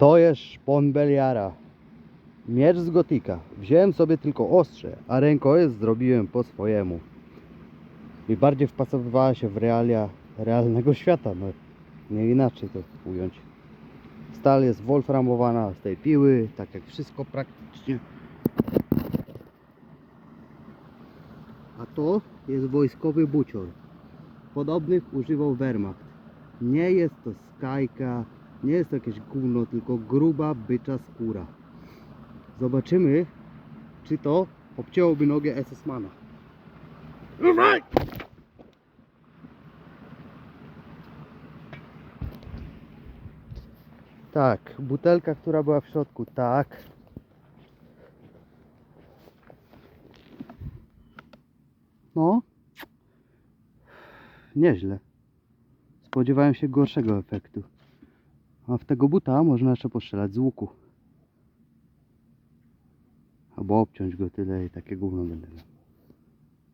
To jest szpon Beliara. Miecz z gotika. Wziąłem sobie tylko ostrze, a rękojeść zrobiłem po swojemu. I bardziej wpasowywała się w realia realnego świata. No, nie inaczej to ująć. Stal jest wolframowana z tej piły, tak jak wszystko praktycznie. A to jest wojskowy bucior. Podobnych używał Wehrmacht. Nie jest to skajka, nie jest to jakieś gówno, tylko gruba bycza skóra. Zobaczymy, czy to obcięłoby nogę SS-mana. Tak, butelka, która była w środku, tak. No. Nieźle. Spodziewałem się gorszego efektu. A w tego buta można jeszcze postrzelać z łuku. Albo obciąć go tyle i takie gówno będę miał.